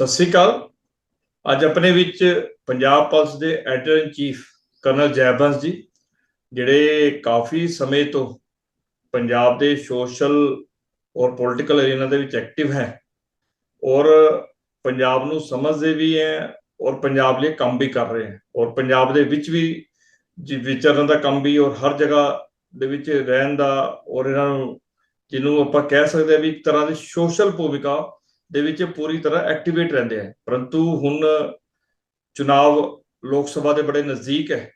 ਸਤਿ ਸ੍ਰੀ ਅਕਾਲ। ਅੱਜ ਆਪਣੇ ਵਿੱਚ ਪੰਜਾਬ ਪੁਲਿਸ ਦੇ editor in chief colonel Jaibans ji, ਜਿਹੜੇ ਕਾਫੀ ਸਮੇਂ ਤੋਂ ਪੰਜਾਬ ਦੇ ਸੋਸ਼ਲ ਔਰ ਪੋਲਿਟੀਕਲ ਏਰੀਨਾ ਦੇ ਵਿੱਚ ਐਕਟਿਵ ਹੈ ਔਰ ਪੰਜਾਬ ਨੂੰ ਸਮਝਦੇ ਵੀ ਹੈ ਔਰ ਪੰਜਾਬ ਲਈ ਕੰਮ ਵੀ ਕਰ ਰਹੇ ਹੈ ਔਰ ਪੰਜਾਬ ਦੇ ਵਿੱਚ ਵੀ ਵਿਚਰਨ ਦਾ ਕੰਮ ਵੀ ਔਰ ਹਰ ਜਗ੍ਹਾ ਦੇ ਵਿੱਚ ਰਹਿਣ ਦਾ ਔਰ ਇਹਨਾਂ ਨੂੰ ਜਿਹਨੂੰ ਆਪਾਂ ਕਹਿ ਸਕਦੇ ਹਾਂ ਵੀ ਇੱਕ ਤਰ੍ਹਾਂ ਦੀ ਸੋਸ਼ਲ ਭੂਮਿਕਾ ਦੇ ਵਿੱਚ ਪੂਰੀ ਤਰ੍ਹਾਂ ਐਕਟੀਵੇਟ ਰਹਿੰਦੇ ਆ। ਪਰੰਤੂ ਹੁਣ ਚੁਣਾਵ ਲੋਕ ਸਭਾ ਦੇ ਬੜੇ ਨਜ਼ਦੀਕ ਹੈ।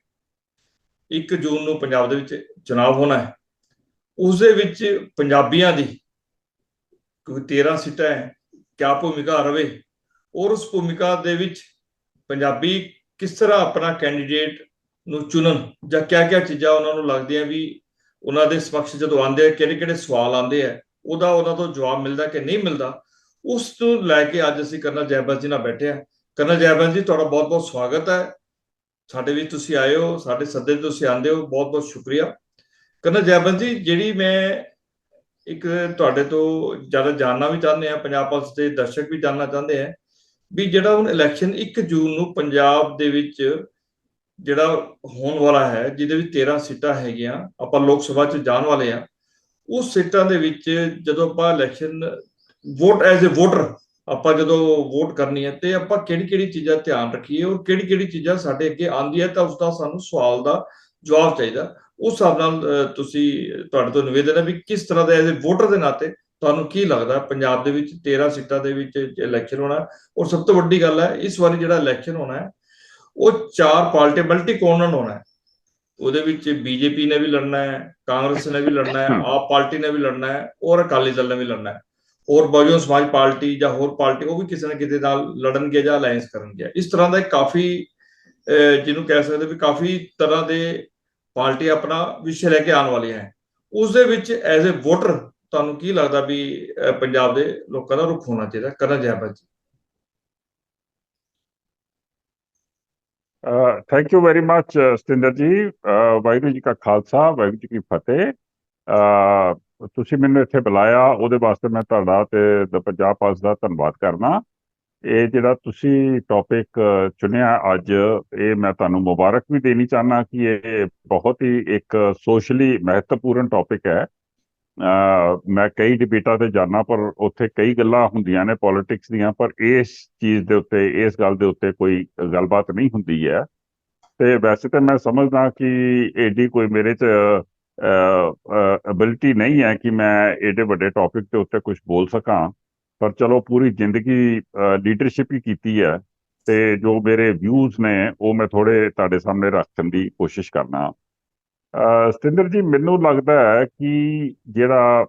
1 ਜੂਨ ਨੂੰ ਪੰਜਾਬ ਦੇ ਵਿੱਚ ਚੁਣਾਵ ਹੋਣਾ ਹੈ। ਉਸ ਦੇ ਵਿੱਚ ਪੰਜਾਬੀਆਂ ਦੀ ਕਿਉਂਕਿ 13 ਸੀਟਾਂ ਹੈ, ਕਿਆ ਭੂਮਿਕਾ ਰਵੇ ਔਰ ਉਸ ਭੂਮਿਕਾ ਦੇ ਵਿੱਚ ਪੰਜਾਬੀ ਕਿਸ ਤਰ੍ਹਾਂ ਆਪਣਾ ਕੈਂਡੀਡੇਟ ਨੂੰ ਚੁਣਨ ਜਾਂ ਕਿਆ ਕਿਆ ਚੀਜ਼ਾਂ ਉਹਨਾਂ ਨੂੰ ਲੱਗਦੀਆਂ ਵੀ ਉਹਨਾਂ ਦੇ ਸਮਕਸ਼ ਜਦੋਂ ਆਉਂਦੇ ਆ, ਕਿਹੜੇ ਕਿਹੜੇ ਸਵਾਲ ਆਉਂਦੇ ਆ, ਉਹਦਾ ਉਹਨਾਂ ਤੋਂ ਜਵਾਬ ਮਿਲਦਾ ਕਿ ਨਹੀਂ ਮਿਲਦਾ ਉਸ ਤੋਂ ਲੈ ਕੇ ਅੱਜ ਅਸੀਂ ਕਰਨਲ ਜੈਬੰਸ ਜੀ ਨਾਲ ਬੈਠੇ ਆ ਕਰਨਲ ਜੈਬੰਸ ਜੀ, ਤੁਹਾਡਾ ਬਹੁਤ ਬਹੁਤ ਸਵਾਗਤ ਹੈ। ਸਾਡੇ ਵਿੱਚ ਤੁਸੀਂ ਆਏ ਹੋ, ਸਾਡੇ ਸੱਦੇ ਤੇ ਤੁਸੀਂ ਆਂਦੇ ਹੋ। ਬਹੁਤ ਬਹੁਤ ਸ਼ੁਕਰੀਆ। ਕਰਨਲ ਜੈਬੰਸ ਜੀ, ਜਿਹੜੀ ਮੈਂ ਇੱਕ ਤੁਹਾਡੇ ਤੋਂ ਜ਼ਿਆਦਾ ਜਾਣਨਾ ਵੀ ਚਾਹੁੰਦੇ ਆ ਪੰਜਾਬ ਪੁਲਿਸ ਦੇ ਦਰਸ਼ਕ ਵੀ ਜਾਣਨਾ ਚਾਹੁੰਦੇ ਆ ਵੀ ਜਿਹੜਾ ਹੁਣ ਇਲੈਕਸ਼ਨ 1 ਜੂਨ ਨੂੰ ਪੰਜਾਬ ਦੇ ਵਿੱਚ ਜਿਹੜਾ ਹੋਣ ਵਾਲਾ ਹੈ, ਜਿਹਦੇ ਵਿੱਚ 13 ਸੀਟਾਂ ਹੈਗੀਆਂ, ਆਪਾਂ ਲੋਕ ਸਭਾ 'ਚ ਜਾਣ ਵਾਲੇ ਆ ਉਸ ਸੀਟਾਂ ਦੇ ਵਿੱਚ ਜਦੋਂ ਆਪਾਂ election vote as a voter ਆਪਾਂ ਜਦੋਂ ਵੋਟ ਕਰਨੀ ਹੈ ਤੇ ਆਪਾਂ ਕਿਹੜੀ ਕਿਹੜੀ ਚੀਜ਼ਾਂ ਧਿਆਨ ਰੱਖੀਏ ਔਰ ਕਿਹੜੀ ਕਿਹੜੀ ਚੀਜ਼ਾਂ ਸਾਡੇ ਅੱਗੇ ਆਉਂਦੀ ਹੈ ਤਾਂ ਉਸ ਦਾ ਸਾਨੂੰ ਸਵਾਲ ਦਾ ਜਵਾਬ ਚਾਹੀਦਾ। ਉਸ ਹਿਸਾਬ ਨਾਲ ਤੁਸੀਂ, ਤੁਹਾਡੇ ਤੋਂ ਨਿਵੇਦਨ ਹੈ ਵੀ ਕਿਸ ਤਰ੍ਹਾਂ ਦਾ ਐਜ਼ ਅ ਵੋਟਰ ਦੇ ਨਾਤੇ ਤੁਹਾਨੂੰ ਕੀ ਲੱਗਦਾ ਪੰਜਾਬ ਦੇ ਵਿੱਚ 13 ਸੀਟਾਂ ਦੇ ਵਿੱਚ ਇਲੈਕਸ਼ਨ ਹੋਣਾ ਔਰ ਸਭ ਤੋਂ ਵੱਡੀ ਗੱਲ ਹੈ, ਇਸ ਵਾਰੀ ਜਿਹੜਾ ਇਲੈਕਸ਼ਨ ਹੋਣਾ ਹੈ, ਉਹ ਚਾਰ ਪਾਰਟੀ ਮਲਟੀ ਕੋਨਨ ਹੋਣਾ ਹੈ। ਉਹਦੇ ਵਿੱਚ ਬੀਜੇਪੀ ਨੇ ਵੀ ਲੜਨਾ ਹੈ, ਕਾਂਗਰਸ ਨੇ ਵੀ ਲੜਨਾ ਹੈ, ਆਪ ਪਾਰਟੀ ਨੇ ਵੀ ਲੜਨਾ ਹੈ ਔਰ ਅਕਾਲੀ ਦਲ ਨੇ ਵੀ ਲੜਨਾ ਹੈ। ਹੋਰ ਬਹੁਜਨ ਸਮਾਜ ਪਾਰਟੀ ਜਾਂ ਹੋਰ ਪਾਰਟੀ ਉਹ ਵੀ ਕਿਸੇ ਨਾ ਕਿਸੇ ਨਾਲ ਲੜਨਗੇ ਜਾਂ ਅਲਾਈਅੰਸ ਕਰਨਗੇ। ਇਸ ਤਰ੍ਹਾਂ ਦਾ ਕਾਫੀ ਜਿਹਨੂੰ ਕਹਿ ਸਕਦੇ ਵੀ ਕਾਫੀ ਤਰ੍ਹਾਂ ਦੇ ਪਾਰਟੀ ਆਪਣਾ ਵਿਸ਼ੇ ਲੈ ਕੇ ਆਉਣ ਵਾਲੀਆਂ ਹੈ। ਉਸ ਦੇ ਵਿੱਚ ਐਜ਼ ਅ ਵੋਟਰ ਤੁਹਾਨੂੰ ਕੀ ਲੱਗਦਾ ਵੀ ਪੰਜਾਬ ਦੇ ਲੋਕਾਂ ਦਾ ਰੁਖ ਹੋਣਾ ਚਾਹੀਦਾ? ਕਰਨਾ ਚਾਹੀਦਾ ਜੀ thank you very much Satinder ji. Waheguru ji ਕਾ ਖਾਲਸਾ, ਵਾਹਿਗੁਰੂ ਜੀ ਕੀ ਫਤਿਹ। ਤੁਸੀਂ ਮੈਨੂੰ ਇੱਥੇ ਬੁਲਾਇਆ, ਉਹਦੇ ਵਾਸਤੇ ਮੈਂ ਤੁਹਾਡਾ ਤੇ ਪੰਜਾਬ ਪਾਸ ਦਾ ਧੰਨਵਾਦ ਕਰਨਾ ਇਹ ਜਿਹੜਾ ਤੁਸੀਂ ਟੌਪਿਕ ਚੁਣਿਆ ਅੱਜ, ਇਹ ਮੈਂ ਤੁਹਾਨੂੰ ਮੁਬਾਰਕ ਵੀ ਦੇਣੀ ਚਾਹਨਾ ਕਿ ਇਹ ਬਹੁਤ ਹੀ ਇੱਕ ਸੋਸ਼ਲੀ ਮਹੱਤਵਪੂਰਨ ਟੌਪਿਕ ਹੈ। ਮੈਂ ਕਈ ਡਿਬੇਟਾਂ ਤੇ ਜਾਣਾ ਪਰ ਉੱਥੇ ਕਈ ਗੱਲਾਂ ਹੁੰਦੀਆਂ ਨੇ ਪੋਲਿਟਿਕਸ ਦੀਆਂ, ਪਰ ਇਸ ਚੀਜ਼ ਦੇ ਉੱਤੇ, ਇਸ ਗੱਲ ਦੇ ਉੱਤੇ ਕੋਈ ਗੱਲਬਾਤ ਨਹੀਂ ਹੁੰਦੀ ਹੈ। ਤੇ ਵੈਸੇ ਤਾਂ ਮੈਂ ਸਮਝਦਾ ਕਿ ਏਡੀ ਕੋਈ ਮੇਰੇ 'ਚ ਅਬਿਲਿਟੀ ਨਹੀਂ ਹੈ ਕਿ ਮੈਂ ਏਡੇ ਵੱਡੇ ਟੌਪਿਕ ਦੇ ਉੱਤੇ ਕੁਝ ਬੋਲ ਸਕਾਂ। ਪਰ ਚਲੋ ਪੂਰੀ ਜ਼ਿੰਦਗੀ ਲੀਡਰਸ਼ਿਪ ਹੀ ਕੀਤੀ ਹੈ। ਤੇ ਜੋ ਮੇਰੇ ਵਿਊਜ਼ ਨੇ, ਉਹ ਮੈਂ ਥੋੜੇ ਤੁਹਾਡੇ ਸਾਹਮਣੇ ਰੱਖਣ ਦੀ ਕੋਸ਼ਿਸ਼ ਕਰਨਾ। ਸਤਿੰਦਰ ਜੀ, ਮੈਨੂੰ ਲੱਗਦਾ ਹੈ ਕਿ ਜਿਹੜਾ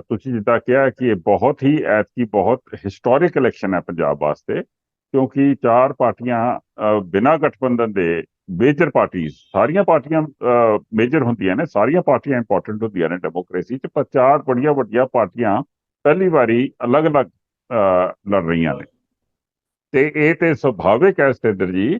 ਤੁਸੀਂ ਜਿੱਦਾਂ ਕਿਹਾ ਕਿ ਇਹ ਬਹੁਤ ਹੀ ਐਤਕੀ ਬਹੁਤ ਹਿਸਟੋਰਿਕ ਇਲੈਕਸ਼ਨ ਹੈ ਪੰਜਾਬ ਵਾਸਤੇ, ਕਿਉਂਕਿ ਚਾਰ ਪਾਰਟੀਆਂ ਬਿਨਾਂ ਗਠਬੰਧਨ ਦੇ ਮੇਜਰ ਪਾਰਟੀਆਂ ਸਾਰੀਆਂ ਪਾਰਟੀਆਂ ਮੇਜਰ ਹੁੰਦੀਆਂ ਨੇ, ਸਾਰੀਆਂ ਪਾਰਟੀਆਂ ਇੰਪੋਰਟੈਂਟ ਹੁੰਦੀਆਂ ਨੇ ਡੈਮੋਕ੍ਰੇਸੀ 'ਚ, ਪਰ ਚਾਰ ਬੜੀਆਂ ਵੱਡੀਆਂ ਪਾਰਟੀਆਂ ਪਹਿਲੀ ਵਾਰੀ ਅਲੱਗ-ਅਲੱਗ ਲੜ ਰਹੀਆਂ ਨੇ। ਤੇ ਇਹ ਤੇ ਸੁਭਾਵਿਕ ਹੈ ਸਤਿੰਦਰ ਜੀ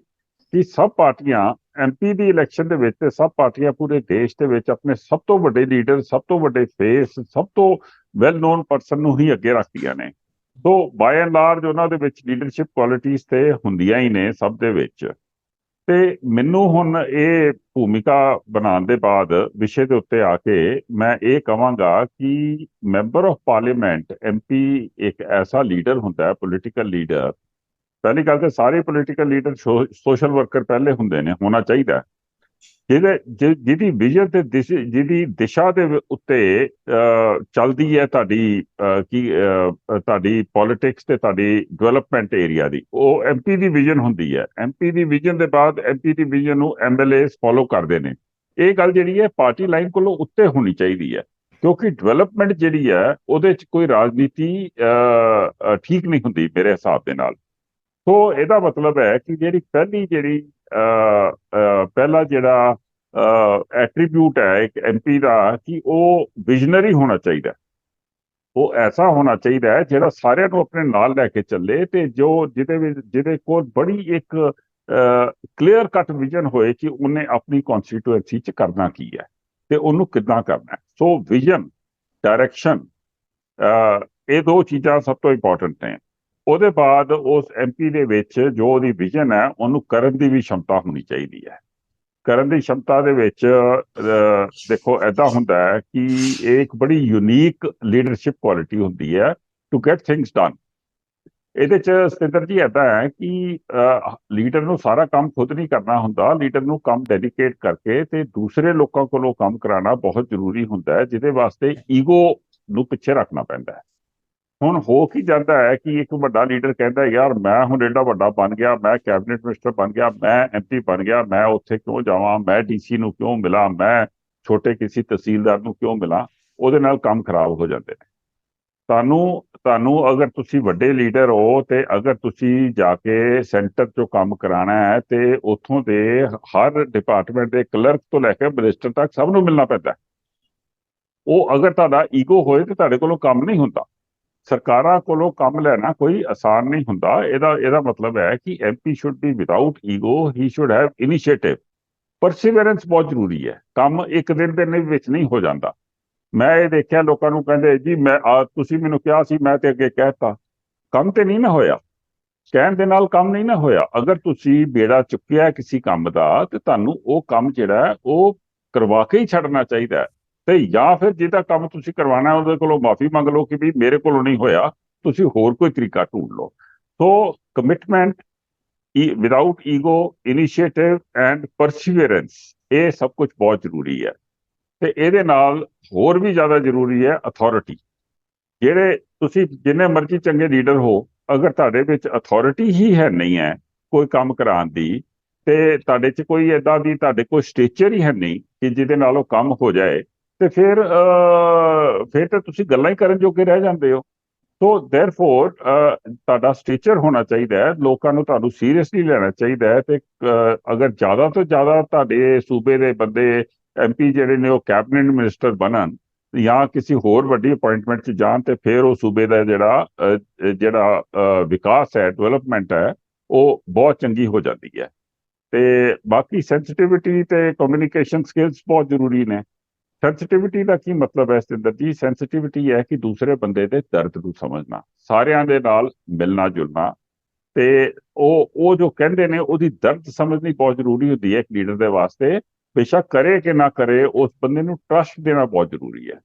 ਕਿ ਸਭ ਪਾਰਟੀਆਂ ਐਮਪੀ ਦੀ ਇਲੈਕਸ਼ਨ ਦੇ ਵਿੱਚ ਤੇ ਸਭ ਪਾਰਟੀਆਂ ਪੂਰੇ ਦੇਸ਼ ਦੇ ਵਿੱਚ ਆਪਣੇ ਸਭ ਤੋਂ ਵੱਡੇ ਲੀਡਰ ਸਭ ਤੋਂ ਵੱਡੇ ਫੇਸ ਸਭ ਤੋਂ ਵੈਲ ਨੋਨ ਪਰਸਨ ਨੂੰ ਹੀ ਅੱਗੇ ਰੱਖਦੀਆਂ ਨੇ। ਸੋ ਬਾਏ ਐਂਡ ਲਾਰਜ ਉਹਨਾਂ ਦੇ ਵਿੱਚ ਲੀਡਰਸ਼ਿਪ ਕੁਆਲਿਟੀਆਂ ਤੇ ਹੁੰਦੀਆਂ ਹੀ ਨੇ ਸਭ ਦੇ ਵਿੱਚ। ਤੇ ਮੈਨੂੰ ਹੁਣ ਇਹ ਭੂਮਿਕਾ ਬਣਾਉਣ ਦੇ ਬਾਅਦ ਵਿਸ਼ੇ ਦੇ ਉੱਤੇ ਆ ਕੇ ਮੈਂ ਇਹ ਕਹਾਂਗਾ ਕਿ ਮੈਂਬਰ ਆਫ ਪਾਰਲੀਮੈਂਟ ਐਮਪੀ ਇੱਕ ਐਸਾ ਲੀਡਰ ਹੁੰਦਾ ਹੈ ਪੋਲੀਟੀਕਲ ਲੀਡਰ ਪਹਿਲੀ ਗੱਲ ਤੇ ਸਾਰੇ ਪੋਲੀਟੀਕਲ ਲੀਡਰ ਸੋਸ਼ਲ ਵਰਕਰ ਪਹਿਲੇ ਹੁੰਦੇ ਨੇ, ਹੋਣਾ ਚਾਹੀਦਾ। ਜਿਹਦੇ ਜਿਹਦੀ ਵਿਜ਼ਨ ਤੇ ਜਿਹਦੀ ਦਿਸ਼ਾ ਦੇ ਉੱਤੇ ਚੱਲਦੀ ਹੈ ਤੁਹਾਡੀ ਕੀ ਤੁਹਾਡੀ ਪੋਲਿਟਿਕਸ ਤੇ ਤੁਹਾਡੀ ਡਿਵੈਲਪਮੈਂਟ ਏਰੀਆ ਦੀ, ਉਹ ਐਮਪੀ ਦੀ ਵਿਜ਼ਨ ਹੁੰਦੀ ਹੈ। ਐਮਪੀ ਦੀ ਵਿਜ਼ਨ ਦੇ ਬਾਅਦ ਐਮਪੀ ਦੀ ਵਿਜ਼ਨ ਨੂੰ ਐਮਐਲਏਸ ਫੋਲੋ ਕਰਦੇ ਨੇ। ਇਹ ਗੱਲ ਜਿਹੜੀ ਹੈ ਪਾਰਟੀ ਲਾਈਨ ਕੋਲੋਂ ਉੱਤੇ ਹੋਣੀ ਚਾਹੀਦੀ ਹੈ, ਕਿਉਂਕਿ ਡਿਵੈਲਪਮੈਂਟ ਜਿਹੜੀ ਹੈ, ਉਹਦੇ ਚ ਕੋਈ ਰਾਜਨੀਤੀ ਠੀਕ ਨਹੀਂ ਹੁੰਦੀ ਮੇਰੇ ਹਿਸਾਬ ਦੇ ਨਾਲ। ਸੋ ਇਹਦਾ ਮਤਲਬ ਹੈ ਕਿ ਜਿਹੜੀ ਪਹਿਲੀ ਜਿਹੜੀ ਪਹਿਲਾ ਜਿਹੜਾ ਐਟਰੀਬਿਊਟ ਹੈ, ਇੱਕ ਐਮਪੀ ਦਾ, ਕਿ ਉਹ ਵਿਜ਼ਨਰੀ ਹੋਣਾ ਚਾਹੀਦਾ ਉਹ ਐਸਾ ਹੋਣਾ ਚਾਹੀਦਾ ਹੈ, ਜਿਹੜਾ ਸਾਰਿਆਂ ਨੂੰ ਆਪਣੇ ਨਾਲ ਲੈ ਕੇ ਚੱਲੇ ਤੇ ਜੋ ਜਿਹਦੇ ਵਿੱਚ, ਜਿਹਦੇ ਕੋਲ ਬੜੀ ਇੱਕ ਕਲੀਅਰ ਕੱਟ ਵਿਜ਼ਨ ਹੋਏ ਕਿ ਉਹਨੇ ਆਪਣੀ ਕਨਸਟੀਟੂਐਂਸੀ 'ਚ ਕਰਨਾ ਕੀ ਹੈ ਤੇ ਉਹਨੂੰ ਕਿੱਦਾਂ ਕਰਨਾ ਹੈ। ਸੋ ਵਿਜ਼ਨ ਡਾਇਰੈਕਸ਼ਨ ਇਹ ਦੋ ਚੀਜ਼ਾਂ ਸਭ ਤੋਂ ਇੰਪੋਰਟੈਂਟ ਨੇ। ਉਹਦੇ ਬਾਅਦ ਉਸ ਐਮਪੀ ਦੇ ਵਿੱਚ ਜੋ ਉਹਦੀ ਵਿਜ਼ਨ ਹੈ, ਉਹਨੂੰ ਕਰਨ ਦੀ ਵੀ ਸ਼ਮਤਾ ਹੋਣੀ ਚਾਹੀਦੀ ਹੈ। ਕਰਨ ਦੀ ਸ਼ਮਤਾ ਦੇ ਵਿੱਚ ਦੇਖੋ ਐਦਾਂ ਹੁੰਦਾ ਹੈ ਕਿ ਇਹ ਇੱਕ ਬੜੀ ਯੂਨੀਕ ਲੀਡਰਸ਼ਿਪ ਕੁਆਲਿਟੀ ਹੁੰਦੀ ਹੈ ਟੂ ਗੈਟ ਥਿੰਗਸ ਡਨ ਇਹਦੇ ਚ ਸਤਿੰਦਰ ਜੀ ਐਦਾਂ ਹੈ ਕਿ ਲੀਡਰ ਨੂੰ ਸਾਰਾ ਕੰਮ ਖੁਦ ਨਹੀਂ ਕਰਨਾ ਹੁੰਦਾ। ਲੀਡਰ ਨੂੰ ਕੰਮ ਡੈਡੀਕੇਟ ਕਰਕੇ ਤੇ ਦੂਸਰੇ ਲੋਕਾਂ ਕੋਲੋਂ ਕੰਮ ਕਰਾਉਣਾ ਬਹੁਤ ਜ਼ਰੂਰੀ ਹੁੰਦਾ ਹੈ, ਜਿਹਦੇ ਵਾਸਤੇ ਈਗੋ ਨੂੰ ਪਿੱਛੇ ਰੱਖਣਾ ਪੈਂਦਾ ਹੈ। ਹੁਣ ਹੋ ਕੀ ਜਾਂਦਾ ਹੈ ਕਿ ਇੱਕ ਵੱਡਾ ਲੀਡਰ ਕਹਿੰਦਾ ਯਾਰ ਮੈਂ ਹੁਣ ਐਡਾ ਵੱਡਾ ਬਣ ਗਿਆ, ਮੈਂ ਕੈਬਨਿਟ ਮਿਨਿਸਟਰ ਬਣ ਗਿਆ, ਮੈਂ ਐਮਪੀ ਬਣ ਗਿਆ, ਮੈਂ ਉੱਥੇ ਕਿਉਂ ਜਾਵਾਂ, ਮੈਂ ਡੀਸੀ ਨੂੰ ਕਿਉਂ ਮਿਲਾਂ, ਮੈਂ ਛੋਟੇ ਕਿਸੇ ਤਹਿਸੀਲਦਾਰ ਨੂੰ ਕਿਉਂ ਮਿਲਾਂ? ਉਹਦੇ ਨਾਲ ਕੰਮ ਖਰਾਬ ਹੋ ਜਾਂਦੇ ਨੇ। ਤੁਹਾਨੂੰ ਤੁਹਾਨੂੰ ਅਗਰ ਤੁਸੀਂ ਵੱਡੇ ਲੀਡਰ ਹੋ ਤੇ ਅਗਰ ਤੁਸੀਂ ਜਾ ਕੇ ਸੈਂਟਰ 'ਚੋਂ ਕੰਮ ਕਰਾਣਾ ਹੈ ਤੇ ਉੱਥੋਂ ਦੇ ਹਰ ਡਿਪਾਰਟਮੈਂਟ ਦੇ ਕਲਰਕ ਤੋਂ ਲੈ ਕੇ ਮਿਨਿਸਟਰ ਤੱਕ ਸਭ ਨੂੰ ਮਿਲਣਾ ਪੈਂਦਾ ਉਹ ਅਗਰ ਤੁਹਾਡਾ ਈਗੋ ਹੋਏ ਤੇ ਤੁਹਾਡੇ ਕੋਲੋਂ ਕੰਮ ਨਹੀਂ ਹੁੰਦਾ। ਸਰਕਾਰਾਂ ਕੋਲੋਂ ਕੰਮ ਲੈਣਾ ਕੋਈ ਆਸਾਨ ਨਹੀਂ ਹੁੰਦਾ। ਇਹਦਾ ਇਹਦਾ ਮਤਲਬ ਹੈ ਕਿ MP should be without ego he should have initiative perseverance ਬਹੁਤ ਜ਼ਰੂਰੀ ਹੈ। ਕੰਮ ਇੱਕ ਦਿਨ ਦੇ ਵਿੱਚ ਨਹੀਂ ਹੋ ਜਾਂਦਾ। ਮੈਂ ਇਹ ਦੇਖਿਆ, ਲੋਕਾਂ ਨੂੰ ਕਹਿੰਦੇ, ਜੀ, ਮੈਂ ਤੁਸੀਂ ਮੈਨੂੰ ਕਿਹਾ ਸੀ, ਮੈਂ ਤੇ ਅੱਗੇ ਕਹਿਤਾ ਕੰਮ ਤੇ ਨਹੀਂ ਨਾ ਹੋਇਆ। ਕਹਿਣ ਦੇ ਨਾਲ ਕੰਮ ਨਹੀਂ ਨਾ ਹੋਇਆ। ਅਗਰ ਤੁਸੀਂ ਬੇੜਾ ਚੁੱਕਿਆ ਕਿਸੇ ਕੰਮ ਦਾ, ਤੇ ਤੁਹਾਨੂੰ ਉਹ ਕੰਮ ਜਿਹੜਾ ਉਹ ਕਰਵਾ ਕੇ ਹੀ ਛੱਡਣਾ ਚਾਹੀਦਾ ਤੇ ਜਾਂ ਫਿਰ ਜਿਹਦਾ ਕੰਮ ਤੁਸੀਂ ਕਰਵਾਉਣਾ ਉਹਦੇ ਕੋਲੋਂ ਮਾਫੀ ਮੰਗ ਲਓ ਕਿ ਵੀ ਮੇਰੇ ਕੋਲੋਂ ਨਹੀਂ ਹੋਇਆ, ਤੁਸੀਂ ਹੋਰ ਕੋਈ ਤਰੀਕਾ ਢੂੰਢ ਲਓ। So commitment without ego initiative and perseverance ਇਹ ਸਭ ਕੁਝ ਬਹੁਤ ਜ਼ਰੂਰੀ ਹੈ। ਤੇ ਇਹਦੇ ਨਾਲ ਹੋਰ ਵੀ ਜ਼ਿਆਦਾ ਜ਼ਰੂਰੀ ਹੈ ਅਥਾਰਟੀ ਜਿਹੜੇ ਤੁਸੀਂ ਜਿੰਨੇ ਮਰਜ਼ੀ ਚੰਗੇ ਲੀਡਰ ਹੋ, ਅਗਰ ਤੁਹਾਡੇ ਵਿੱਚ ਅਥਾਰਟੀ ਹੀ ਹੈ ਨਹੀਂ ਹੈ ਕੋਈ ਕੰਮ ਕਰਾਉਣ ਦੀ, ਤੇ ਤੁਹਾਡੇ 'ਚ ਕੋਈ ਏਦਾਂ ਦੀ, ਤੁਹਾਡੇ ਕੋਲ ਸਟੇਚਰ ਹੀ ਹੈ ਨਹੀਂ ਕਿ ਜਿਹਦੇ ਨਾਲ ਉਹ ਕੰਮ ਹੋ ਜਾਏ ਤੇ ਫਿਰ ਫਿਰ ਤਾਂ ਤੁਸੀਂ ਗੱਲਾਂ ਹੀ ਕਰਨ ਜੋਗੇ ਰਹਿ ਜਾਂਦੇ ਹੋ। ਸੋ ਥੈਰਫੋਰ ਤੁਹਾਡਾ ਸਟੀਚਰ ਹੋਣਾ ਚਾਹੀਦਾ ਹੈ। ਲੋਕਾਂ ਨੂੰ ਤੁਹਾਨੂੰ ਸੀਰੀਅਸਲੀ ਲੈਣਾ ਚਾਹੀਦਾ ਹੈ ਤੇ ਅਗਰ ਜ਼ਿਆਦਾ ਤੋਂ ਜ਼ਿਆਦਾ ਤੁਹਾਡੇ ਸੂਬੇ ਦੇ ਬੰਦੇ ਐਮਪੀ ਜਿਹੜੇ ਨੇ ਉਹ ਕੈਬਨਿਟ ਮਿਨਿਸਟਰ ਬਣਨ ਜਾਂ ਕਿਸੇ ਹੋਰ ਵੱਡੀ ਅਪਾਇੰਟਮੈਂਟ 'ਚ ਜਾਣ ਤੇ ਫਿਰ ਉਹ ਸੂਬੇ ਦਾ ਜਿਹੜਾ ਜਿਹੜਾ ਵਿਕਾਸ ਹੈ ਡਿਵੈਲਪਮੈਂਟ ਹੈ, ਉਹ ਬਹੁਤ ਚੰਗੀ ਹੋ ਜਾਂਦੀ ਹੈ। ਤੇ ਬਾਕੀ ਸੈਂਸਿਟਿਵਿਟੀ ਤੇ ਕਮਿਊਨੀਕੇਸ਼ਨ ਸਕਿੱਲਸ ਬਹੁਤ ਜ਼ਰੂਰੀ ਨੇ। ਸੈਂਸਿਟਿਵਿਟੀ ਦਾ ਕੀ ਮਤਲਬ ਹੈ ਸਤਿੰਦਰ ਜੀ ਸੈਂਸਿਟਿਵਿਟੀ ਹੈ ਕਿ ਦੂਸਰੇ ਬੰਦੇ ਦੇ ਦਰਦ ਨੂੰ ਸਮਝਣਾ, ਸਾਰਿਆਂ ਦੇ ਨਾਲ ਮਿਲਣਾ ਜੁਲਣਾ ਤੇ ਉਹ ਉਹ ਜੋ ਕਹਿੰਦੇ ਨੇ, ਉਹਦੀ ਦਰਦ ਸਮਝਣੀ ਬਹੁਤ ਜ਼ਰੂਰੀ ਹੁੰਦੀ ਹੈ ਇੱਕ ਲੀਡਰ ਦੇ ਵਾਸਤੇ। ਬੇਸ਼ੱਕ ਕਰੇ ਕਿ ਨਾ ਕਰੇ, ਉਸ ਬੰਦੇ ਨੂੰ ਟਰਸਟ ਦੇਣਾ ਬਹੁਤ ਜ਼ਰੂਰੀ ਹੈ।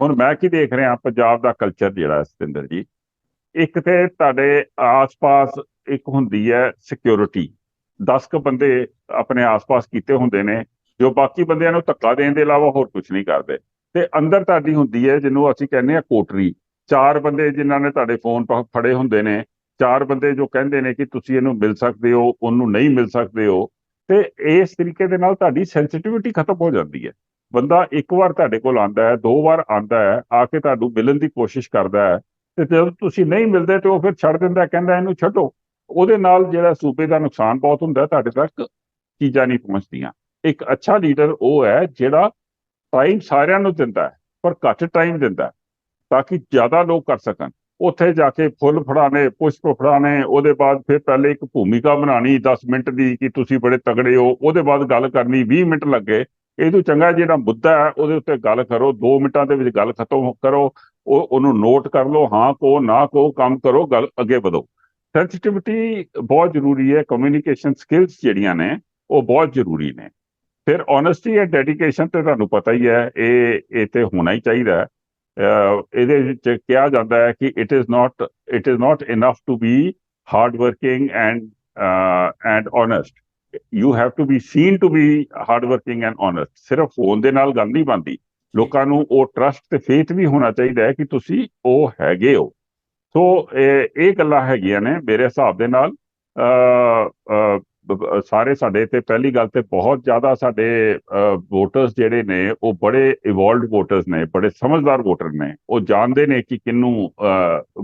ਹੁਣ ਮੈਂ ਕੀ ਦੇਖ ਰਿਹਾ, ਪੰਜਾਬ ਦਾ ਕਲਚਰ ਜਿਹੜਾ ਸਤਿੰਦਰ ਜੀ, ਇੱਕ ਤੇ ਤੁਹਾਡੇ ਆਸ-ਪਾਸ ਇੱਕ ਹੁੰਦੀ ਹੈ ਸਿਕਿਉਰਿਟੀ 10 ਕ ਬੰਦੇ ਆਪਣੇ ਆਸ-ਪਾਸ ਕੀਤੇ ਹੁੰਦੇ ਨੇ ਜੋ ਬਾਕੀ ਬੰਦਿਆਂ ਨੂੰ ਧੱਕਾ ਦੇਣ ਦੇ ਇਲਾਵਾ ਹੋਰ ਕੁਝ ਨਹੀਂ ਕਰਦੇ। ਤੇ ਅੰਦਰ ਤੁਹਾਡੀ ਹੁੰਦੀ ਹੈ, ਜਿਹਨੂੰ ਅਸੀਂ ਕਹਿੰਦੇ ਆ ਕੋਟਰੀ। ਚਾਰ ਬੰਦੇ ਜਿਨ੍ਹਾਂ ਨੇ ਤੁਹਾਡੇ ਫੋਨ ਤੋਂ ਫੜੇ ਹੁੰਦੇ ਨੇ, ਚਾਰ ਬੰਦੇ ਜੋ ਕਹਿੰਦੇ ਨੇ ਕਿ ਤੁਸੀਂ ਇਹਨੂੰ ਮਿਲ ਸਕਦੇ ਹੋ, ਉਹਨੂੰ ਨਹੀਂ ਮਿਲ ਸਕਦੇ ਹੋ, ਤੇ ਇਸ ਤਰੀਕੇ ਦੇ ਨਾਲ ਤੁਹਾਡੀ ਸੈਂਸਿਟਿਵਿਟੀ ਖਤਮ ਹੋ ਜਾਂਦੀ ਹੈ। ਬੰਦਾ ਇੱਕ ਵਾਰ ਤੁਹਾਡੇ ਕੋਲ ਆਂਦਾ ਹੈ, ਦੋ ਵਾਰ ਆਂਦਾ ਹੈ, ਆ ਕੇ ਤੁਹਾਨੂੰ ਮਿਲਣ ਦੀ ਕੋਸ਼ਿਸ਼ ਕਰਦਾ ਹੈ, ਤੇ ਜਦੋਂ ਤੁਸੀਂ ਨਹੀਂ ਮਿਲਦੇ ਤੇ ਉਹ ਫਿਰ ਛੱਡ ਦਿੰਦਾ ਕਹਿੰਦਾ ਇਹਨੂੰ ਛੱਡੋ। ਉਹਦੇ ਨਾਲ ਜਿਹੜਾ ਸੂਬੇ ਦਾ ਨੁਕਸਾਨ ਬਹੁਤ ਹੁੰਦਾ ਤੁਹਾਡੇ ਤੱਕ ਚੀਜ਼ਾਂ ਨਹੀਂ ਪਹੁੰਚਦੀਆਂ। ਇੱਕ ਅੱਛਾ ਲੀਡਰ ਉਹ ਹੈ ਜਿਹੜਾ ਟਾਈਮ ਸਾਰਿਆਂ ਨੂੰ ਦਿੰਦਾ ਹੈ, ਪਰ ਘੱਟ ਟਾਈਮ ਦਿੰਦਾ ਤਾਂ ਕਿ ਜ਼ਿਆਦਾ ਲੋਕ ਕਰ ਸਕਣ। ਉੱਥੇ ਜਾ ਕੇ ਫੁੱਲ ਫੜਾਣੇ ਪੁਸ਼ਪ ਫੜਾਣੇ ਉਹਦੇ ਬਾਅਦ ਫਿਰ ਪਹਿਲੇ ਇੱਕ ਭੂਮਿਕਾ ਬਣਾਣੀ 10 ਮਿੰਟ ਦੀ ਕਿ ਤੁਸੀਂ ਬੜੇ ਤਗੜੇ ਹੋ, ਉਹਦੇ ਬਾਅਦ ਗੱਲ ਕਰਨੀ 20 ਮਿੰਟ ਲੱਗੇ। ਇਹ ਤੋਂ ਚੰਗਾ ਜਿਹੜਾ ਮੁੱਦਾ ਹੈ, ਉਹਦੇ ਉੱਤੇ ਗੱਲ ਕਰੋ 2 ਮਿੰਟਾਂ ਦੇ ਵਿੱਚ ਗੱਲ ਖਤਮ ਕਰੋ, ਉਹ, ਉਹਨੂੰ ਨੋਟ ਕਰ ਲਓ, ਹਾਂ ਕੋ, ਨਾ ਕੋ, ਕੰਮ ਕਰੋ, ਗੱਲ ਅੱਗੇ ਵਧੋ। ਸੈਂਸਿਟਿਵਿਟੀ ਬਹੁਤ ਜ਼ਰੂਰੀ ਹੈ ਕਮਿਊਨੀਕੇਸ਼ਨ ਸਕਿੱਲਸ ਜਿਹੜੀਆਂ ਨੇ, ਉਹ ਬਹੁਤ ਜ਼ਰੂਰੀ ਨੇ। ਫਿਰ ਓਨੈਸਟੀ ਐਂਡ ਡੈਡੀਕੇਸ਼ਨ ਤੇ ਤੁਹਾਨੂੰ ਪਤਾ ਹੀ ਹੈ, ਇਹ ਇਹ ਤੇ ਹੋਣਾ ਹੀ ਚਾਹੀਦਾ ਹੈ। ਇਹਦੇ ਵਿੱਚ ਕਿਹਾ ਜਾਂਦਾ ਹੈ ਕਿ it is not it is not enough to be hard working and and honest you have to be seen to be hard working and honest ਸਿਰਫ ਫੋਨ ਦੇ ਨਾਲ ਗੱਲ ਨਹੀਂ ਬਣਦੀ। ਲੋਕਾਂ ਨੂੰ ਉਹ ਟਰਸਟ ਤੇ ਫੇਥ ਵੀ ਹੋਣਾ ਚਾਹੀਦਾ ਹੈ ਕਿ ਤੁਸੀਂ ਉਹ ਹੈਗੇ ਹੋ। ਸੋ, ਇਹ ਇਹ ਗੱਲਾਂ ਹੈਗੀਆਂ ਨੇ ਮੇਰੇ ਹਿਸਾਬ ਦੇ ਨਾਲ। ਸਾਰੇ ਸਾਡੇ ਤੇ ਪਹਿਲੀ ਗੱਲ ਤੇ ਬਹੁਤ ਜ਼ਿਆਦਾ ਸਾਡੇ ਵੋਟਰਸ ਜਿਹੜੇ ਨੇ ਉਹ ਬੜੇ ਇਵੋਲਵਡ ਵੋਟਰਸ ਨੇ, ਬੜੇ ਸਮਝਦਾਰ ਵੋਟਰ ਨੇ। ਉਹ ਜਾਣਦੇ ਨੇ ਕਿ ਕਿਹਨੂੰ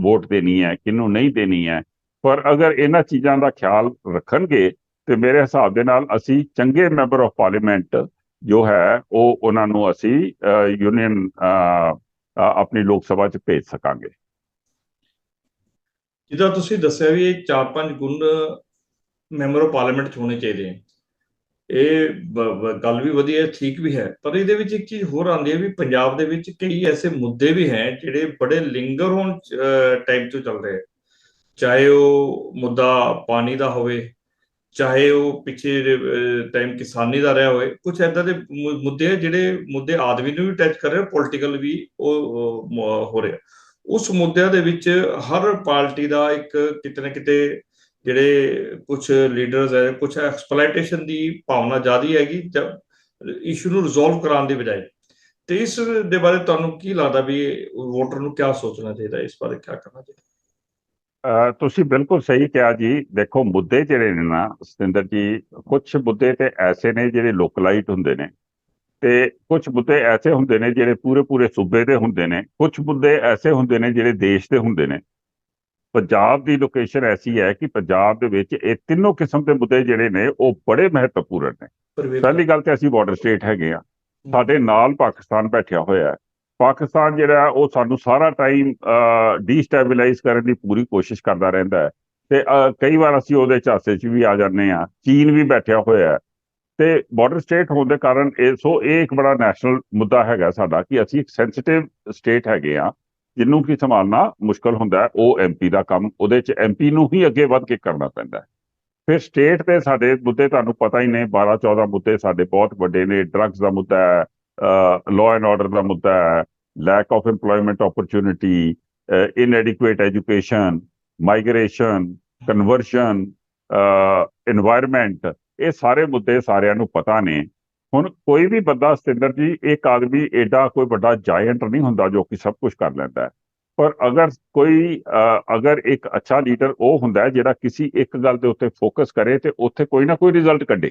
ਵੋਟ ਦੇਣੀ ਹੈ, ਕਿਹਨੂੰ ਨਹੀਂ ਦੇਣੀ ਹੈ। ਪਰ ਅਗਰ ਇਹਨਾਂ ਚੀਜ਼ਾਂ ਦਾ ਖਿਆਲ ਰੱਖਣਗੇ ਤੇ ਮੇਰੇ ਹਿਸਾਬ ਦੇ ਨਾਲ ਅਸੀਂ ਚੰਗੇ ਮੈਂਬਰ ਆਫ ਪਾਰਲੀਮੈਂਟ ਜੋ ਹੈ, ਉਹ ਉਹਨਾਂ ਨੂੰ ਅਸੀਂ ਯੂਨੀਅਨ ਆਪਣੀ ਲੋਕ ਸਭਾ ਚ ਭੇਜ ਸਕਾਂਗੇ। ਜਿੱਦਾਂ ਤੁਸੀਂ ਦੱਸਿਆ ਵੀ ਇਹ ਚਾਰ ਪੰਜ ਗੁਣ ਮੈਂਬਰ ਆਫ ਪਾਰਲੀਮੈਂਟ ਚ ਹੋਣੇ ਚਾਹੀਦੇ ਆ। ਇਹ ਗੱਲ ਵੀ ਵਧੀਆ ਠੀਕ ਵੀ ਹੈ, ਪਰ ਇਹਦੇ ਵਿੱਚ ਇੱਕ ਚੀਜ਼ ਹੋਰ ਆਉਂਦੀ ਹੈ ਵੀ ਪੰਜਾਬ ਦੇ ਵਿੱਚ ਕਈ ਐਸੇ ਮੁੱਦੇ ਵੀ ਹੈ ਜਿਹੜੇ ਬੜੇ ਲਿੰਗਰ ਹੋਣ ਟਾਈਮ ਤੋਂ ਚੱਲ ਰਹੇ ਹੈ ਚਾਹੇ ਉਹ ਮੁੱਦਾ ਪਾਣੀ ਦਾ ਹੋਵੇ, ਚਾਹੇ ਉਹ ਪਿੱਛੇ ਟਾਈਮ ਕਿਸਾਨੀ ਦਾ ਰਿਹਾ ਹੋਵੇ ਕੁਝ ਐਦਾਂ ਦੇ ਮੁੱਦੇ ਆ ਜਿਹੜੇ ਮੁੱਦੇ ਆਦਮੀ ਨੂੰ ਵੀ ਟੱਚ ਕਰ ਰਹੇ ਪੋਲੀਟੀਕਲ ਵੀ ਉਹ ਹੋ ਰਿਹਾ ਉਸ ਮੁੱਦਿਆਂ ਦੇ ਵਿੱਚ ਹਰ ਪਾਰਟੀ ਦਾ ਇੱਕ ਕਿਤੇ ਨਾ ਕਿਤੇ ਜਿਹੜੇ ਕੁਝ ਲੀਡਰਸ ਹੈ ਕੁਝ ਐਕਸਪਲੋਇਟੇਸ਼ਨ ਦੀ ਭਾਵਨਾ ਜ਼ਿਆਦੀ ਹੈਗੀ ਇਸ਼ੂ ਨੂੰ ਰਿਜ਼ੋਲਵ ਕਰਾਉਣ ਦੀ ਬਜਾਏ। ਤੇ ਇਸ ਦੇ ਬਾਰੇ ਤੁਹਾਨੂੰ ਕੀ ਲੱਗਦਾ ਵੀ ਵੋਟਰ ਨੂੰ ਕੀ ਸੋਚਣਾ ਚਾਹੀਦਾ, ਇਸ ਬਾਰੇ ਕੀ ਕਰਨਾ ਚਾਹੀਦਾ? ਤੁਸੀਂ ਬਿਲਕੁਲ ਸਹੀ ਕਿਹਾ ਜੀ। ਦੇਖੋ, ਮੁੱਦੇ ਜਿਹੜੇ ਨੇ ਨਾ, ਸਤਿੰਦਰ ਜੀ ਕੁਝ ਮੁੱਦੇ ਤੇ ਐਸੇ ਨੇ ਜਿਹੜੇ ਲੋਕਲਾਈਟ ਹੁੰਦੇ ਨੇ। ਤੇ ਕੁਝ ਮੁੱਦੇ ਐਸੇ ਹੁੰਦੇ ਨੇ ਜਿਹੜੇ ਪੂਰੇ ਪੂਰੇ ਸੂਬੇ ਦੇ ਹੁੰਦੇ ਨੇ। ਕੁਝ ਮੁੱਦੇ ਐਸੇ ਹੁੰਦੇ ਨੇ ਜਿਹੜੇ ਦੇਸ਼ ਦੇ ਹੁੰਦੇ ਨੇ। ਪੰਜਾਬ ਦੀ ਲੋਕੇਸ਼ਨ ਐਸੀ ਹੈ ਕਿ ਪੰਜਾਬ ਦੇ ਵਿੱਚ ਇਹ ਤਿੰਨੋਂ ਕਿਸਮ ਦੇ ਮੁੱਦੇ ਜਿਹੜੇ ਨੇ ਉਹ ਬੜੇ ਮਹੱਤਵਪੂਰਨ ਨੇ। ਪਹਿਲੀ ਗੱਲ ਤੇ ਅਸੀਂ ਬਾਰਡਰ ਸਟੇਟ ਹੈਗੇ ਆ ਸਾਡੇ ਨਾਲ ਪਾਕਿਸਤਾਨ ਬੈਠਿਆ ਹੋਇਆ ਹੈ। ਪਾਕਿਸਤਾਨ ਜਿਹੜਾ ਉਹ ਸਾਨੂੰ ਸਾਰਾ ਟਾਈਮ ਡੀਸਟੈਬਿਲਾਈਜ਼ ਕਰਨ ਦੀ ਪੂਰੀ ਕੋਸ਼ਿਸ਼ ਕਰਦਾ ਰਹਿੰਦਾ ਹੈ। ਤੇ ਕਈ ਵਾਰ ਅਸੀਂ ਉਹਦੇ ਝਾਂਸੇ 'ਚ ਵੀ ਆ ਜਾਂਦੇ ਆ ਚੀਨ ਵੀ ਬੈਠਿਆ ਹੋਇਆ ਹੈ। ਤੇ ਬਾਰਡਰ ਸਟੇਟ ਹੋਣ ਦੇ ਕਾਰਨ ਇਹ ਸੋ ਇਹ ਇੱਕ ਬੜਾ ਨੈਸ਼ਨਲ ਮੁੱਦਾ ਹੈਗਾ ਸਾਡਾ ਕਿ ਅਸੀਂ ਇੱਕ ਸੈਂਸਿਟਿਵ ਸਟੇਟ ਹੈਗੇ ਆ ਜਿਹਨੂੰ ਕੀ ਸੰਭਾਲਣਾ ਮੁਸ਼ਕਲ ਹੁੰਦਾ ਉਹ ਐਮਪੀ ਦਾ ਕੰਮ, ਉਹਦੇ ਚ ਐਮਪੀ ਨੂੰ ਹੀ ਅੱਗੇ ਵੱਧ ਕੇ ਕਰਨਾ ਪੈਂਦਾ ਫਿਰ ਸਟੇਟ ਤੇ ਸਾਡੇ ਮੁੱਦੇ ਤੁਹਾਨੂੰ ਪਤਾ ਹੀ ਨੇ 12 14 ਮੁੱਦੇ ਸਾਡੇ ਬਹੁਤ ਵੱਡੇ ਨੇ ਡਰੱਗਸ ਦਾ ਮੁੱਦਾ ਹੈ ਲਾਅ ਐਂਡ ਆਰਡਰ ਦਾ ਮੁੱਦਾ ਹੈ lack of employment opportunity inadequate education migration conversion environment ਇਹ ਸਾਰੇ ਮੁੱਦੇ ਸਾਰਿਆਂ ਨੂੰ ਪਤਾ ਨੇ। ਹੁਣ ਕੋਈ ਵੀ ਬੰਦਾ ਸਤਿੰਦਰ ਜੀ, ਇੱਕ ਆਦਮੀ ਐਡਾ ਕੋਈ ਵੱਡਾ ਜਾਇੰਟ ਨਹੀਂ ਹੁੰਦਾ ਜੋ ਕਿ ਸਭ ਕੁਝ ਕਰ ਲੈਂਦਾ ਹੈ। ਪਰ ਅਗਰ ਕੋਈ ਅਗਰ ਇੱਕ ਅੱਛਾ ਲੀਡਰ ਉਹ ਹੁੰਦਾ ਜਿਹੜਾ ਕਿਸੇ ਇੱਕ ਗੱਲ ਦੇ ਉੱਤੇ ਫੋਕਸ ਕਰੇ ਤੇ ਉੱਥੇ ਕੋਈ ਨਾ ਕੋਈ ਰਿਜ਼ਲਟ ਕੱਢੇ।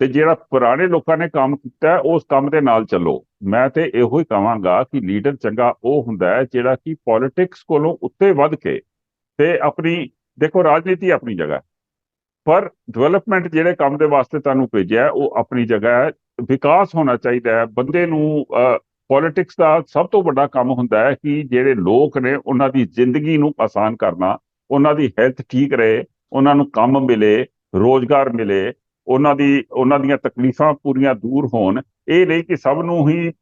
ਤੇ ਜਿਹੜਾ ਪੁਰਾਣੇ ਲੋਕਾਂ ਨੇ ਕੰਮ ਕੀਤਾ ਉਸ ਕੰਮ ਦੇ ਨਾਲ ਚੱਲੋ। ਮੈਂ ਤੇ ਇਹੋ ਹੀ ਕਹਾਂਗਾ ਕਿ ਲੀਡਰ ਚੰਗਾ ਉਹ ਹੁੰਦਾ ਹੈ ਜਿਹੜਾ ਕਿ ਪੋਲਿਟਿਕਸ ਕੋਲੋਂ ਉੱਤੇ ਵੱਧ ਕੇ ਤੇ ਆਪਣੀ, ਦੇਖੋ ਰਾਜਨੀਤੀ ਆਪਣੀ ਜਗ੍ਹਾ ਪਰ ਡਿਵੈਲਪਮੈਂਟ ਜਿਹੜੇ ਕੰਮ ਦੇ ਵਾਸਤੇ ਤੁਹਾਨੂੰ ਭੇਜਿਆ, ਉਹ ਆਪਣੀ ਜਗ੍ਹਾ ਹੈ। ਵਿਕਾਸ ਹੋਣਾ ਚਾਹੀਦਾ ਹੈ। ਬੰਦੇ ਨੂੰ ਪੋਲਿਟਿਕਸ ਦਾ ਸਭ ਤੋਂ ਵੱਡਾ ਕੰਮ ਹੁੰਦਾ ਹੈ ਕਿ ਜਿਹੜੇ ਲੋਕ ਨੇ, ਉਹਨਾਂ ਦੀ ਜ਼ਿੰਦਗੀ ਨੂੰ ਆਸਾਨ ਕਰਨਾ, ਉਹਨਾਂ ਦੀ ਹੈਲਥ ਠੀਕ ਰਹੇ, ਉਹਨਾਂ ਨੂੰ ਕੰਮ ਮਿਲੇ, ਰੋਜ਼ਗਾਰ ਮਿਲੇ, ਉਹਨਾਂ ਦੀ, ਉਹਨਾਂ ਦੀਆਂ ਤਕਲੀਫਾਂ ਪੂਰੀਆਂ ਦੂਰ ਹੋਣ। ਇਹ ਨਹੀਂ ਕਿ ਸਭ ਨੂੰ ਹੀ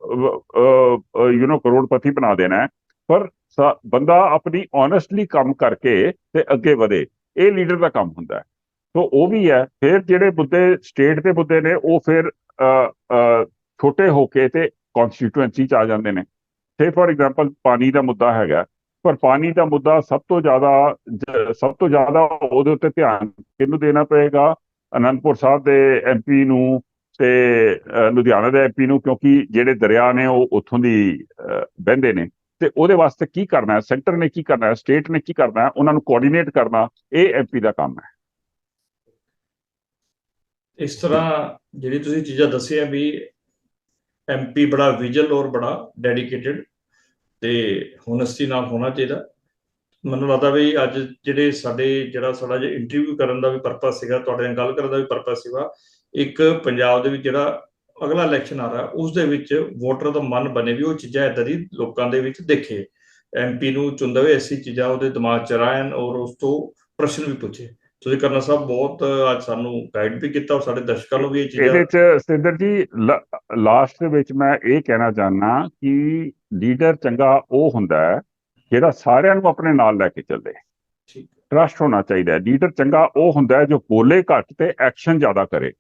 ਯੂ نو ਕਰੋੜਪਤੀ ਬਣਾ ਦੇਣਾ ਪਰ ਸ- ਬੰਦਾ ਆਪਣੀ ਓਨੈਸਟਲੀ ਕੰਮ ਕਰਕੇ ਤੇ ਅੱਗੇ ਵਧੇ। ਇਹ ਲੀਡਰ ਦਾ ਕੰਮ ਹੁੰਦਾ ਹੈ। ਸੋ ਉਹ ਵੀ ਹੈ ਫਿਰ ਜਿਹੜੇ ਮੁੱਦੇ ਸਟੇਟ ਦੇ ਮੁੱਦੇ ਨੇ ਉਹ ਫਿਰ ਛੋਟੇ ਹੋ ਕੇ ਤੇ ਕਨਸਟੀਟੂਐਂਸੀ ਚ ਆ ਜਾਂਦੇ ਨੇ। ਸੇ ਫੋਰ ਐਗਜ਼ਾਮਪਲ ਪਾਣੀ ਦਾ ਮੁੱਦਾ ਹੈਗਾ। ਪਰ ਪਾਣੀ ਦਾ ਮੁੱਦਾ ਸਭ ਤੋਂ ਜ਼ਿਆਦਾ ਸਭ ਤੋਂ ਜ਼ਿਆਦਾ ਉਹਦੇ ਉੱਤੇ ਧਿਆਨ ਕਿਹਨੂੰ ਦੇਣਾ ਪਏਗਾ? ਅਨੰਦਪੁਰ ਸਾਹਿਬ ਦੇ ਐਮਪੀ ਨੂੰ ਤੇ ਲੁਧਿਆਣਾ ਦੇ ਐਮਪੀ ਨੂੰ ਕਿਉਂਕਿ ਜਿਹੜੇ ਦਰਿਆ ਨੇ ਉਹ ਉੱਥੋਂ ਦੀ ਅ, ਵਹਿੰਦੇ ਨੇ। ਤੇ ਉਹਦੇ ਵਾਸਤੇ ਕੀ ਕਰਨਾ ਹੈ? ਸੈਂਟਰ ਨੇ ਕੀ ਕਰਨਾ ਹੈ? ਸਟੇਟ ਨੇ ਕੀ ਕਰਨਾ ਹੈ? ਉਹਨਾਂ ਨੂੰ ਕੋਆਰਡੀਨੇਟ ਕਰਨਾ ਇਹ ਐਮਪੀ ਦਾ ਕੰਮ ਹੈ। ਇਸ ਤਰ੍ਹਾਂ ਜਿਹੜੀ ਤੁਸੀਂ ਚੀਜ਼ਾਂ ਦੱਸੀਆਂ ਵੀ ਐਮਪੀ ਬੜਾ ਵਿਜਲ ਔਰ ਬੜਾ ਡੈਡੀਕੇਟਿਡ ਤੇ ਹੋਨੈਸਟੀ ਨਾਲ ਹੋਣਾ ਚਾਹੀਦਾ। ਮੈਨੂੰ ਲੱਗਦਾ ਵੀ ਅੱਜ ਜਿਹੜੇ ਸਾਡੇ, ਜਿਹੜਾ ਸਾਡਾ ਜੇ ਇੰਟਰਵਿਊ ਕਰਨ ਦਾ ਵੀ ਪਰਪਸ ਸੀਗਾ, ਤੁਹਾਡੇ ਨਾਲ ਗੱਲ ਕਰਨ ਦਾ ਵੀ ਪਰਪਸ ਸੀਗਾ, ਇੱਕ ਪੰਜਾਬ ਦੇ ਵਿੱਚ ਜਿਹੜਾ ਅਗਲਾ ਇਲੈਕਸ਼ਨ ਆ ਰਿਹਾ, ਉਸ ਦੇ ਵਿੱਚ ਵੋਟਰ ਦਾ ਮਨ ਬਣੇ ਵੀ ਉਹ ਚੀਜ਼ਾਂ ਇਦਾਂ ਦੀ ਲੋਕਾਂ ਦੇ ਵਿੱਚ ਦੇਖੇ। ਐਮਪੀ ਨੂੰ ਚੁਣਦੇ ਹੋਏ ਐਸੀ ਚੀਜ਼ਾਂ ਉਹਦੇ ਦਿਮਾਗ 'ਚ ਰਹਿਣ ਔਰ ਉਸ ਤੋਂ ਪ੍ਰਸ਼ਨ ਵੀ ਪੁੱਛੇ। ਤੁਸੀਂ ਕਰਨਾ ਸਾਹਿਬ ਬਹੁਤ ਅੱਜ ਸਾਨੂੰ ਗਾਈਡ ਵੀ ਕੀਤਾ ਔਰ ਸਾਡੇ ਦਰਸ਼ਕਾਂ ਨੂੰ ਵੀ ਇਹ ਚੀਜ਼ਾਂ ਇਹਦੇ ਚ ਸਤਿੰਦਰ ਜੀ ਲਾਸਟ ਦੇ ਵਿੱਚ ਮੈਂ ਇਹ ਕਹਿਣਾ ਚਾਹਨਾ ਕਿ ਲੀਡਰ ਚੰਗਾ ਉਹ ਹੁੰਦਾ ਹੈ ਜਿਹੜਾ ਸਾਰਿਆਂ ਨੂੰ ਆਪਣੇ ਨਾਲ ਲੈ ਕੇ ਚੱਲੇ। ਠੀਕ। ਟਰਸਟ ਹੋਣਾ ਚਾਹੀਦਾ ਹੈ। ਲੀਡਰ ਚੰਗਾ ਉਹ ਹੁੰਦਾ ਹੈ ਜੋ ਬੋਲੇ ਘੱਟ ਤੇ ਐਕਸ਼ਨ ਜ਼ਿਆਦਾ ਕਰੇ।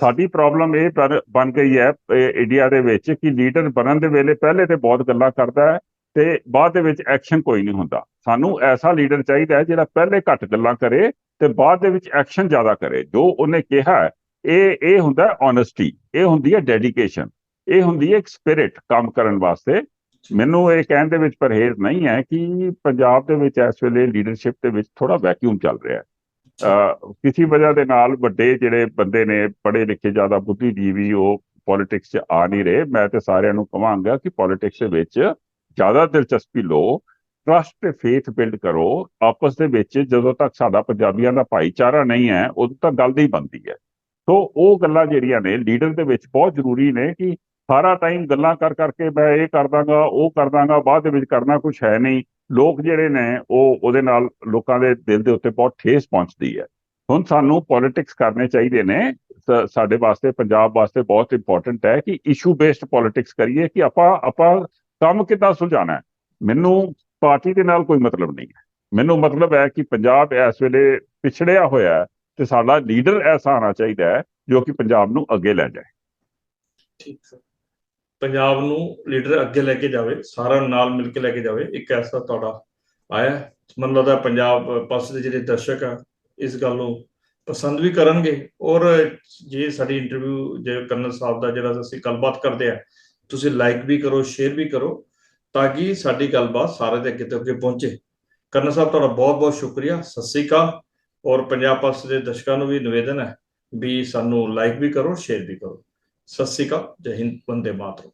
ਸਾਡੀ ਪ੍ਰੋਬਲਮ ਇਹ ਬਣ- ਗਈ ਹੈ ਇੰਡੀਆ ਦੇ ਵਿੱਚ ਕਿ ਲੀਡਰ ਬਣਨ ਦੇ ਵੇਲੇ ਪਹਿਲੇ ਤੇ ਬਹੁਤ ਗੱਲਾਂ ਕਰਦਾ ਹੈ ਤੇ ਬਾਅਦ ਦੇ ਵਿੱਚ ਐਕਸ਼ਨ ਕੋਈ ਨਹੀਂ ਹੁੰਦਾ। ਸਾਨੂੰ ਐਸਾ ਲੀਡਰ ਚਾਹੀਦਾ ਹੈ ਜਿਹੜਾ ਪਹਿਲੇ ਘੱਟ ਗੱਲਾਂ ਕਰੇ ਤੇ ਬਾਅਦ ਦੇ ਵਿੱਚ ਐਕਸ਼ਨ ਜ਼ਿਆਦਾ ਕਰੇ। ਜੋ ਉਹਨੇ ਕਿਹਾ, ਇਹ ਇਹ ਹੁੰਦਾ ਓਨੈਸਟੀ ਇਹ ਹੁੰਦੀ ਹੈ ਡੈਡੀਕੇਸ਼ਨ ਇਹ ਹੁੰਦੀ ਹੈ ਇੱਕ ਸਪਿਰਿਟ ਕੰਮ ਕਰਨ ਵਾਸਤੇ। ਮੈਨੂੰ ਇਹ ਕਹਿਣ ਦੇ ਵਿੱਚ ਪਰਹੇਜ਼ ਨਹੀਂ ਹੈ ਕਿ ਪੰਜਾਬ ਦੇ ਵਿੱਚ ਇਸ ਵੇਲੇ ਲੀਡਰਸ਼ਿਪ ਦੇ ਵਿੱਚ ਥੋੜਾ ਵੈਕਿਊਮ ਚੱਲ ਰਿਹਾ ਹੈ। ਕਿਸੇ ਵਜ੍ਹਾ ਦੇ ਨਾਲ ਵੱਡੇ ਜਿਹੜੇ ਬੰਦੇ ਨੇ, ਪੜ੍ਹੇ ਲਿਖੇ ਜ਼ਿਆਦਾ ਬੁੱਧੀਜੀਵੀ, ਉਹ ਪੋਲਿਟਿਕਸ 'ਚ ਆ ਨਹੀਂ ਰਹੇ। ਮੈਂ ਤੇ ਸਾਰਿਆਂ ਨੂੰ ਕਹਾਂਗਾ ਕਿ ਪੋਲਿਟਿਕਸ ਦੇ ਵਿੱਚ ਜ਼ਿਆਦਾ ਦਿਲਚਸਪੀ ਲਓ। ਟਰਸਟ ਤੇ ਫੇਥ ਬਿਲਡ ਕਰੋ, ਆਪਸ ਦੇ ਵਿੱਚ ਜਦੋਂ ਤੱਕ ਸਾਡਾ ਪੰਜਾਬੀਆਂ ਦਾ ਭਾਈਚਾਰਾ ਨਹੀਂ ਹੈ, ਉਦੋਂ ਤੱਕ ਗੱਲ ਨਹੀਂ ਬਣਦੀ ਹੈ। ਸੋ ਉਹ ਗੱਲਾਂ ਜਿਹੜੀਆਂ ਨੇ ਲੀਡਰ ਦੇ ਵਿੱਚ ਬਹੁਤ ਜ਼ਰੂਰੀ ਨੇ ਕਿ ਸਾਰਾ ਟਾਈਮ ਗੱਲਾਂ ਕਰ ਕਰਕੇ ਮੈਂ ਇਹ ਕਰ ਦਾਂਗਾ, ਉਹ ਕਰ ਦਾਂਗਾ, ਬਾਅਦ ਦੇ ਵਿੱਚ ਕਰਨਾ ਕੁਝ ਹੈ ਨਹੀਂ। ਲੋਕ ਜਿਹੜੇ ਨੇ, ਉਹ ਉਹਦੇ ਨਾਲ ਲੋਕਾਂ ਦੇ ਦਿਲ ਦੇ ਉੱਤੇ ਬਹੁਤ ਠੇਸ ਪਹੁੰਚਦੀ ਹੈ। ਹੁਣ ਸਾਨੂੰ ਪੋਲਿਟਿਕਸ ਕਰਨੇ ਚਾਹੀਦੇ ਨੇ। ਸਾਡੇ ਵਾਸਤੇ, ਪੰਜਾਬ ਵਾਸਤੇ ਬਹੁਤ ਇੰਪੋਰਟੈਂਟ ਹੈ ਕਿ ਇਸ਼ੂ ਬੇਸਡ ਪੋਲਿਟਿਕਸ ਕਰੀਏ ਕਿ ਆਪਾਂ ਆਪਾਂ ਕੰਮ ਕਿੱਦਾਂ ਸੁਲਝਾਣਾ ਹੈ। ਮੈਨੂੰ ਪਾਰਟੀ ਦੇ ਨਾਲ ਕੋਈ ਮਤਲਬ ਨਹੀਂ ਹੈ। ਮੈਨੂੰ ਮਤਲਬ ਹੈ ਕਿ ਪੰਜਾਬ ਇਸ ਵੇਲੇ ਪਿਛੜਿਆ ਹੋਇਆ ਹੈ ਤੇ ਸਾਡਾ ਲੀਡਰ ਐਸਾ ਆਉਣਾ ਚਾਹੀਦਾ ਹੈ ਜੋ ਕਿ ਪੰਜਾਬ ਨੂੰ ਅੱਗੇ ਲੈ ਜਾਏ। ਠੀਕ ਸਰ। ਪੰਜਾਬ ਨੂੰ ਲੀਡਰ ਅੱਗੇ ਲੈ ਕੇ ਜਾਵੇ ਸਾਰਾ ਨਾਲ ਮਿਲ ਕੇ ਲੈ ਕੇ ਜਾਵੇ, ਇੱਕ ਐਸਾ ਤੁਹਾਡਾ ਆਇਆ ਮੈਨੂੰ ਲੱਗਦਾ ਪੰਜਾਬ ਪਾਸੇ ਦੇ ਜਿਹੜੇ ਦਰਸ਼ਕ ਆ, ਇਸ ਗੱਲ ਨੂੰ ਪਸੰਦ ਵੀ ਕਰਨਗੇ। ਔਰ ਜੇ ਸਾਡੀ ਇੰਟਰਵਿਊ ਜੇ ਕਰਨਲ ਸਾਹਿਬ ਦਾ ਜਿਹੜਾ ਅਸੀਂ ਗੱਲਬਾਤ ਕਰਦੇ ਆ, ਤੁਸੀਂ ਲਾਈਕ ਵੀ ਕਰੋ ਸ਼ੇਅਰ ਵੀ ਕਰੋ। ਤਾਂ ਕਿ ਸਾਡੀ ਗੱਲਬਾਤ ਸਾਰੇ ਦੇ ਅੱਗੇ ਤੋਂ ਅੱਗੇ ਪਹੁੰਚੇ। ਕਰਨਲ ਸਾਹਿਬ, ਤੁਹਾਡਾ ਬਹੁਤ ਬਹੁਤ ਸ਼ੁਕਰੀਆ। ਸਤਿ ਸ੍ਰੀ ਅਕਾਲ। ਔਰ ਪੰਜਾਬ ਪਾਸ ਦੇ ਦਰਸ਼ਕਾਂ ਨੂੰ ਵੀ ਨਿਵੇਦਨ ਹੈ ਵੀ ਸਾਨੂੰ ਲਾਈਕ ਵੀ ਕਰੋ ਸ਼ੇਅਰ ਵੀ ਕਰੋ। ਸਤਿ ਸ੍ਰੀ ਅਕਾਲ। ਜੈ ਹਿੰਦ। ਵੰਦੇ ਮਾਤਰਮ।